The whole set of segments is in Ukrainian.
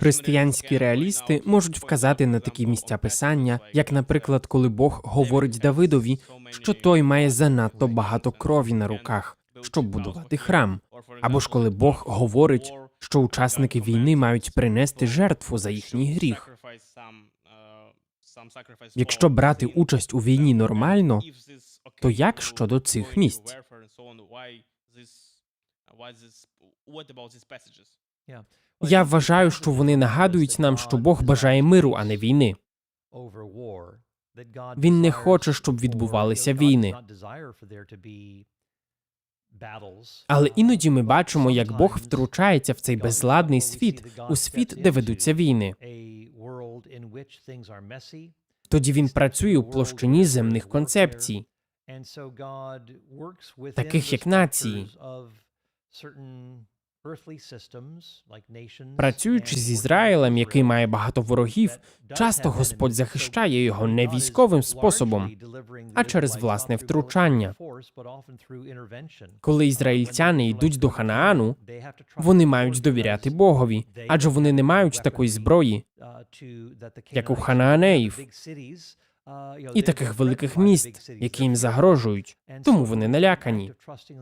Християнські реалісти можуть вказати на такі місця писання, як, наприклад, коли Бог говорить Давидові, що той має занадто багато крові на руках, щоб будувати храм, або ж коли Бог говорить, що учасники війни мають принести жертву за їхній гріх. Якщо брати участь у війні нормально, то як щодо цих місць? Я вважаю, що вони нагадують нам, що Бог бажає миру, а не війни. Він не хоче, щоб відбувалися війни. Але іноді ми бачимо, як Бог втручається в цей безладний світ, у світ, де ведуться війни. Тоді він працює у площині земних концепцій, таких як нації. Працюючи з Ізраїлем, який має багато ворогів, часто Господь захищає його не військовим способом, а через власне втручання. Коли ізраїльтяни йдуть до Ханаану, вони мають довіряти Богові, адже вони не мають такої зброї, як у ханаанеїв, і таких великих міст, які їм загрожують. Тому вони налякані.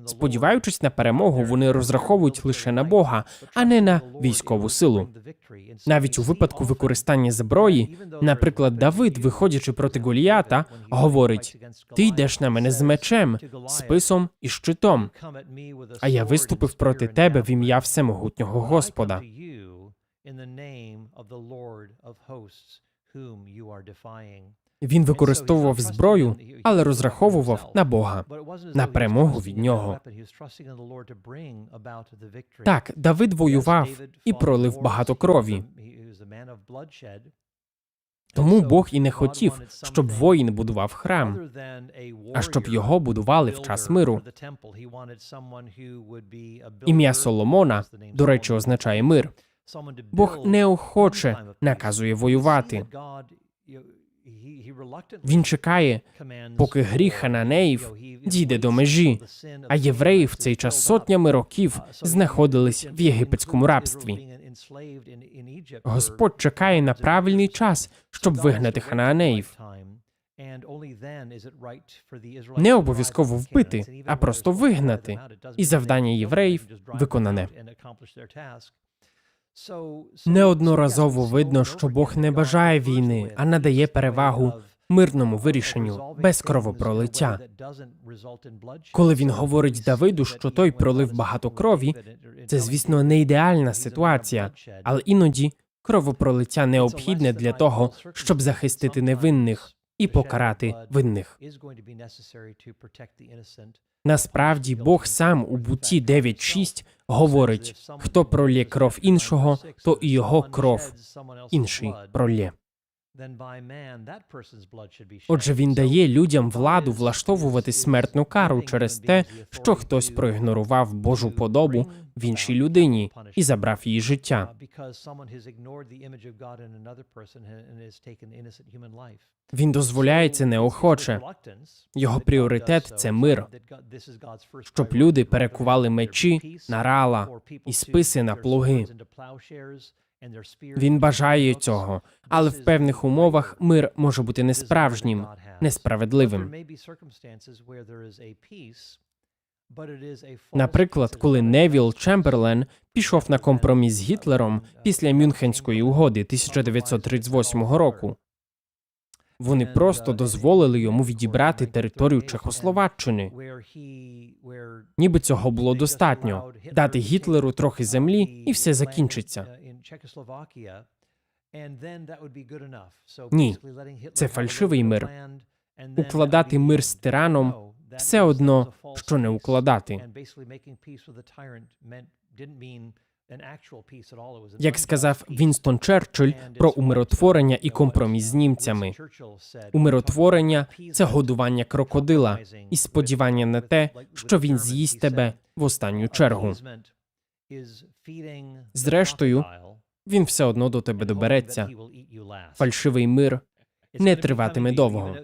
Сподіваючись на перемогу, вони розраховують лише на Бога, а не на військову силу. Навіть у випадку використання зброї, наприклад, Давид, виходячи проти Голіята, говорить: Ти йдеш на мене з мечем, списом і щитом. А я виступив проти тебе в ім'я всемогутнього Господа. Він використовував зброю, але розраховував на Бога, на перемогу від нього. Так, Давид воював і пролив багато крові. Тому Бог і не хотів, щоб воїн будував храм, а щоб його будували в час миру. Ім'я Соломона, до речі, означає мир. Бог неохоче наказує воювати. Він чекає, поки гріх хананеїв дійде до межі, а євреї в цей час сотнями років знаходились в єгипетському рабстві. Господь чекає на правильний час, щоб вигнати ханаанеїв. Не обов'язково вбити, а просто вигнати. І завдання євреїв виконане. Неодноразово видно, що Бог не бажає війни, а надає перевагу мирному вирішенню без кровопролиття. Коли він говорить Давиду, що той пролив багато крові, це, звісно, не ідеальна ситуація, але іноді кровопролиття необхідне для того, щоб захистити невинних і покарати винних. Насправді Бог сам у буті 9.6 говорить: хто пролє кров іншого, то і його кров інший пролє. Отже, він дає людям владу влаштовувати смертну кару через те, що хтось проігнорував Божу подобу в іншій людині і забрав її життя. Він дозволяє це неохоче. Його пріоритет це мир, щоб люди перекували мечі на рала і списи на плуги. Він бажає цього, але в певних умовах мир може бути несправжнім, несправедливим. Наприклад, коли Невіл Чемберлен пішов на компроміс з Гітлером після Мюнхенської угоди 1938 року. Вони просто дозволили йому відібрати територію Чехословаччини. Ніби цього було достатньо дати Гітлеру трохи землі, і все закінчиться. Ні, це фальшивий мир. Укладати мир з тираном все одно, що не укладати. Як сказав Вінстон Черчилль про умиротворення і компроміс з німцями. Умиротворення це годування крокодила і сподівання на те, що він з'їсть тебе в останню чергу. Зрештою, він все одно до тебе добереться. Фальшивий мир не триватиме довго.